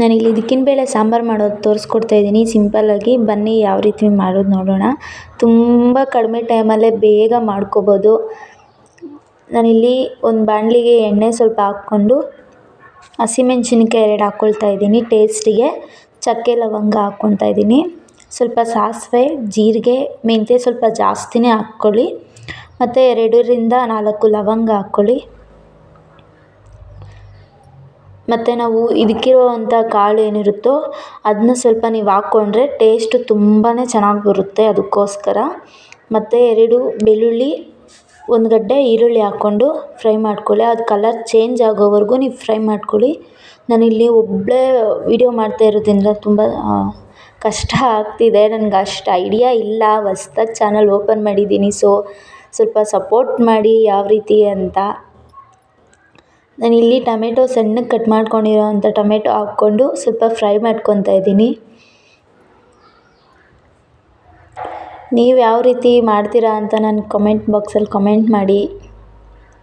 ನಾನಿಲ್ಲಿ ಬೇಳೆ ಸಾಂಬಾರು ಮಾಡೋದು ತೋರಿಸ್ಕೊಡ್ತಾ ಇದ್ದೀನಿ. ಸಿಂಪಲ್ಲಾಗಿ ಬನ್ನಿ ಯಾವ ರೀತಿ ಮಾಡೋದು ನೋಡೋಣ. ತುಂಬ ಕಡಿಮೆ ಟೈಮಲ್ಲೇ ಬೇಗ ಮಾಡ್ಕೋಬೋದು. ನಾನಿಲ್ಲಿ ಒಂದು ಬಾಣಲಿಗೆ ಎಣ್ಣೆ ಸ್ವಲ್ಪ ಹಾಕ್ಕೊಂಡು ಹಸಿಮೆಣ್ಸಿನ್ಕಾಯಿ ಎರಡು ಹಾಕ್ಕೊಳ್ತಾ ಇದ್ದೀನಿ ಟೇಸ್ಟಿಗೆ ಚಕ್ಕೆ ಲವಂಗ ಹಾಕ್ಕೊಳ್ತಾ ಇದ್ದೀನಿ. ಸ್ವಲ್ಪ ಸಾಸಿವೆ, ಜೀರಿಗೆ, ಮೆಂತ್ಯ ಸ್ವಲ್ಪ ಜಾಸ್ತಿನೇ ಹಾಕ್ಕೊಳ್ಳಿ. ಮತ್ತು ಎರಡರಿಂದ ನಾಲ್ಕು ಲವಂಗ ಹಾಕ್ಕೊಳ್ಳಿ. ಮತ್ತು ನಾವು ಇದಕ್ಕಿರುವಂಥ ಕಾಳು ಏನಿರುತ್ತೋ ಅದನ್ನ ಸ್ವಲ್ಪ ನೀವು ಹಾಕ್ಕೊಂಡ್ರೆ ಟೇಸ್ಟ್ ತುಂಬಾ ಚೆನ್ನಾಗಿ ಬರುತ್ತೆ ಅದಕ್ಕೋಸ್ಕರ ಮತ್ತು ಎರಡು ಬೆಳ್ಳುಳ್ಳಿ, ಒಂದು ಗಡ್ಡೆ ಈರುಳ್ಳಿ ಹಾಕ್ಕೊಂಡು ಫ್ರೈ ಮಾಡ್ಕೊಳ್ಳಿ. ಅದು ಕಲರ್ ಚೇಂಜ್ ಆಗೋವರೆಗೂ ನೀವು ಫ್ರೈ ಮಾಡ್ಕೊಳ್ಳಿ. ನಾನಿಲ್ಲಿ ಒಬ್ಬಳೇ ವೀಡಿಯೋ ಮಾಡ್ತಾ ಇರೋದ್ರಿಂದ ತುಂಬ ಕಷ್ಟ ಆಗ್ತಿದೆ. ನನ್ಗೆ ಅಷ್ಟು ಐಡಿಯಾ ಇಲ್ಲ. ಹೊಸ್ದಾಗಿ ಚಾನಲ್ ಓಪನ್ ಮಾಡಿದ್ದೀನಿ ಸೊ ಸ್ವಲ್ಪ ಸಪೋರ್ಟ್ ಮಾಡಿ ಯಾವ ರೀತಿ ಅಂತ. ನಾನಿಲ್ಲಿ ಟೊಮೆಟೊ ಸಣ್ಣಗೆ ಕಟ್ ಮಾಡ್ಕೊಂಡಿರೋವಂಥ ಟೊಮೆಟೊ ಹಾಕ್ಕೊಂಡು ಸ್ವಲ್ಪ ಫ್ರೈ ಮಾಡ್ಕೊತಾ ಇದ್ದೀನಿ. ನೀವು ಯಾವ ರೀತಿ ಮಾಡ್ತೀರಾ ಅಂತ ನನ್ನ ಕಮೆಂಟ್ ಬಾಕ್ಸಲ್ಲಿ ಕಮೆಂಟ್ ಮಾಡಿ.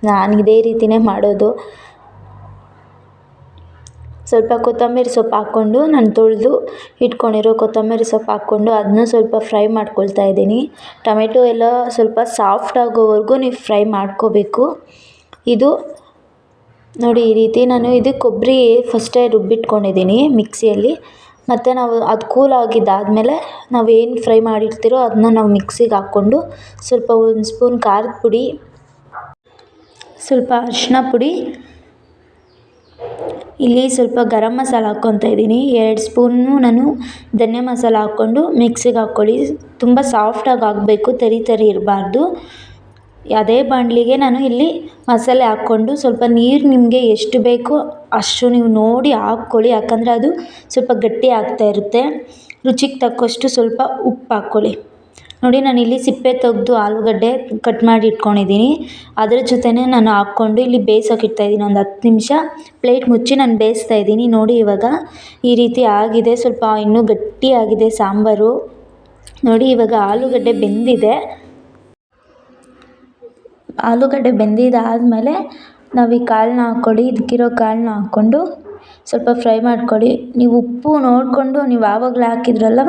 ನಾನು ಇದೇ ರೀತಿಯೇ ಮಾಡೋದು. ಸ್ವಲ್ಪ ಕೊತ್ತಂಬರಿ ಸೊಪ್ಪು ಹಾಕ್ಕೊಂಡು ನಾನು ತೊಳೆದು ಇಟ್ಕೊಂಡಿರೋ ಕೊತ್ತಂಬರಿ ಸೊಪ್ಪು ಹಾಕ್ಕೊಂಡು ಅದನ್ನ ಸ್ವಲ್ಪ ಫ್ರೈ ಮಾಡ್ಕೊಳ್ತಾ ಇದ್ದೀನಿ. ಟೊಮೆಟೊ ಎಲ್ಲ ಸ್ವಲ್ಪ ಸಾಫ್ಟ್ ಆಗೋವರೆಗೂ ನೀವು ಫ್ರೈ ಮಾಡ್ಕೋಬೇಕು. ಇದು ನೋಡಿ, ಈ ರೀತಿ ನಾನು ಇದು ಕೊಬ್ಬರಿ ಫಸ್ಟೇ ರುಬ್ಬಿಟ್ಕೊಂಡಿದ್ದೀನಿ ಮಿಕ್ಸಿಯಲ್ಲಿ. ಮತ್ತು ನಾವು ಅದು ಕೂಲ್ ಆಗಿದ್ದಾದಮೇಲೆ ನಾವು ಏನು ಫ್ರೈ ಮಾಡಿರ್ತೀರೋ ಅದನ್ನ ನಾವು ಮಿಕ್ಸಿಗೆ ಹಾಕ್ಕೊಂಡು ಸ್ವಲ್ಪ ಒಂದು ಸ್ಪೂನ್ ಖಾರದ ಪುಡಿ, ಸ್ವಲ್ಪ ಅರಿಶಿನ ಪುಡಿ, ಇಲ್ಲಿ ಸ್ವಲ್ಪ ಗರಂ ಮಸಾಲ ಹಾಕ್ಕೊತಾ ಇದ್ದೀನಿ. ಎರಡು ಸ್ಪೂನು ನಾನು ಧನ್ಯ ಮಸಾಲ ಹಾಕ್ಕೊಂಡು ಮಿಕ್ಸಿಗೆ ಹಾಕ್ಕೊಳ್ಳಿ. ತುಂಬ ಸಾಫ್ಟಾಗಿ ಆಗಬೇಕು, ತರಿ ತರಿ ಇರಬಾರ್ದು. ಅದೇ ಬಾಣಲಿಗೆ ನಾನು ಇಲ್ಲಿ ಮಸಾಲೆ ಹಾಕ್ಕೊಂಡು ಸ್ವಲ್ಪ ನೀರು ನಿಮಗೆ ಎಷ್ಟು ಬೇಕೋ ಅಷ್ಟು ನೀವು ನೋಡಿ ಹಾಕ್ಕೊಳ್ಳಿ. ಯಾಕಂದರೆ ಅದು ಸ್ವಲ್ಪ ಗಟ್ಟಿ ಆಗ್ತಾ ಇರುತ್ತೆ. ರುಚಿಗೆ ತಕ್ಕಷ್ಟು ಸ್ವಲ್ಪ ಉಪ್ಪು ಹಾಕ್ಕೊಳ್ಳಿ. ನೋಡಿ, ನಾನು ಇಲ್ಲಿ ಸಿಪ್ಪೆ ತೆಗೆದು ಆಲೂಗಡ್ಡೆ ಕಟ್ ಮಾಡಿ ಇಟ್ಕೊಂಡಿದ್ದೀನಿ. ಅದರ ಜೊತೆನೇ ನಾನು ಹಾಕ್ಕೊಂಡು ಇಲ್ಲಿ ಬೇಯ್ಸೋಕೆ ಇಡ್ತಾಯಿದ್ದೀನಿ ಒಂದು ಹತ್ತು ನಿಮಿಷ ಪ್ಲೇಟ್ ಮುಚ್ಚಿ ನಾನು ಬೇಯಿಸ್ತಾ ಇದ್ದೀನಿ. ನೋಡಿ, ಇವಾಗ ಈ ರೀತಿ ಆಗಿದೆ. ಸ್ವಲ್ಪ ಇನ್ನೂ ಗಟ್ಟಿಯಾಗಿದೆ ಸಾಂಬಾರು. ನೋಡಿ, ಇವಾಗ ಆಲೂಗಡ್ಡೆ ಬೆಂದಿದೆ. ಆಲೂಗಡ್ಡೆ ಬೆಂದಿದ್ದಾದಮೇಲೆ ನಾವು ಈ ಕಾಳನ್ನ ಹಾಕ್ಕೊಳ್ಳಿ ಇದಕ್ಕಿರೋ ಕಾಳನ್ನ ಹಾಕ್ಕೊಂಡು ಸ್ವಲ್ಪ ಫ್ರೈ ಮಾಡ್ಕೊಳ್ಳಿ. ನೀವು ಉಪ್ಪು ನೋಡಿಕೊಂಡು, ನೀವು ಆವಾಗಲೇ ಹಾಕಿದ್ರಲ್ಲ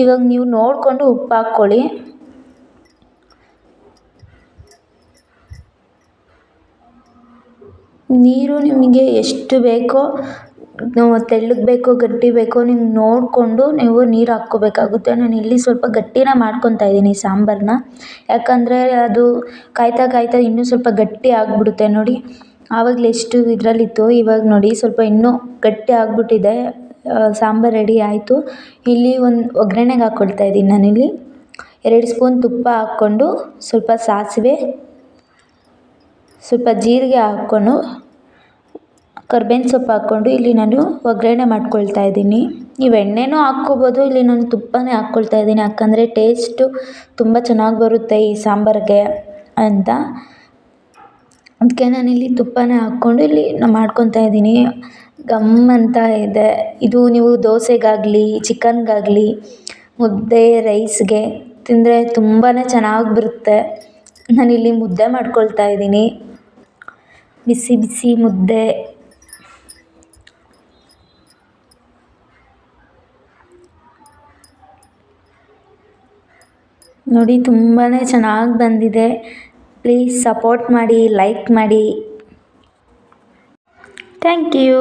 ಇವಾಗ ನೀವು ನೋಡಿಕೊಂಡು ಉಪ್ಪು ಹಾಕ್ಕೊಳ್ಳಿ. ನೀರು ನಿಮಗೆ ಎಷ್ಟು ಬೇಕೋ ತೆಳ್ಳಗೆ ಬೇಕೋ, ಗಟ್ಟಿ ಬೇಕೋ, ನೀವು ನೋಡಿಕೊಂಡು ನೀವು ನೀರು ಹಾಕ್ಕೋಬೇಕಾಗುತ್ತೆ. ನಾನು ಇಲ್ಲಿ ಸ್ವಲ್ಪ ಗಟ್ಟಿನೇ ಮಾಡ್ಕೊತಾ ಇದ್ದೀನಿ ಸಾಂಬಾರನ್ನ ಯಾಕಂದರೆ ಅದು ಕಾಯ್ತಾ ಕಾಯ್ತಾ ಇನ್ನೂ ಸ್ವಲ್ಪ ಗಟ್ಟಿ ಆಗಿಬಿಡುತ್ತೆ ನೋಡಿ. ಆವಾಗಲೇ ಎಷ್ಟು ಇದರಲ್ಲಿತ್ತು, ಇವಾಗ ನೋಡಿ ಸ್ವಲ್ಪ ಇನ್ನೂ ಗಟ್ಟಿ ಆಗಿಬಿಟ್ಟಿದೆ. ಸಾಂಬಾರು ರೆಡಿ ಆಯಿತು. ಇಲ್ಲಿ ಒಂದು ಒಗ್ಗರಣೆಗೆ ಹಾಕ್ಕೊಳ್ತಾ ಇದ್ದೀನಿ ನಾನಿಲ್ಲಿ. ಎರಡು ಸ್ಪೂನ್ ತುಪ್ಪ ಹಾಕ್ಕೊಂಡು ಸ್ವಲ್ಪ ಸಾಸಿವೆ, ಸ್ವಲ್ಪ ಜೀರಿಗೆ ಹಾಕ್ಕೊಂಡು ಕರ್ಬೇವಿನ ಸೊಪ್ಪು ಹಾಕ್ಕೊಂಡು ಇಲ್ಲಿ ನಾನು ಒಗ್ಗರಣೆ ಮಾಡ್ಕೊಳ್ತಾ ಇದ್ದೀನಿ. ನೀವು ಎಣ್ಣೆನೂ ಹಾಕ್ಕೋಬೋದು, ಇಲ್ಲಿ ನಾನು ತುಪ್ಪನೇ ಹಾಕ್ಕೊಳ್ತಾ ಇದ್ದೀನಿ. ಯಾಕಂದರೆ ಟೇಸ್ಟು ತುಂಬ ಚೆನ್ನಾಗಿ ಬರುತ್ತೆ ಈ ಸಾಂಬಾರಿಗೆ ಅಂತ. ಅದಕ್ಕೆ ನಾನಿಲ್ಲಿ ತುಪ್ಪನೇ ಹಾಕ್ಕೊಂಡು ಇಲ್ಲಿ ನಾನು ಮಾಡ್ಕೊತಾ ಇದ್ದೀನಿ. ಘಮ್ ಅಂತ ಇದೆ. ಇದು ನೀವು ದೋಸೆಗಾಗಲಿ, ಚಿಕನ್ಗಾಗಲಿ, ಮುದ್ದೆ ರೈಸ್ಗೆ ತಿಂದರೆ ತುಂಬಾ ಚೆನ್ನಾಗಿ ಬರುತ್ತೆ. ನಾನಿಲ್ಲಿ ಮುದ್ದೆ ಮಾಡ್ಕೊಳ್ತಾ ಇದ್ದೀನಿ. ಬಿಸಿ ಬಿಸಿ ಮುದ್ದೆ. ನೋಡಿ ತುಂಬಾ ಚೆನ್ನಾಗಿ ಬಂದಿದೆ. ಪ್ಲೀಸ್ ಸಪೋರ್ಟ್ ಮಾಡಿ ಲೈಕ್ ಮಾಡಿ. Thank you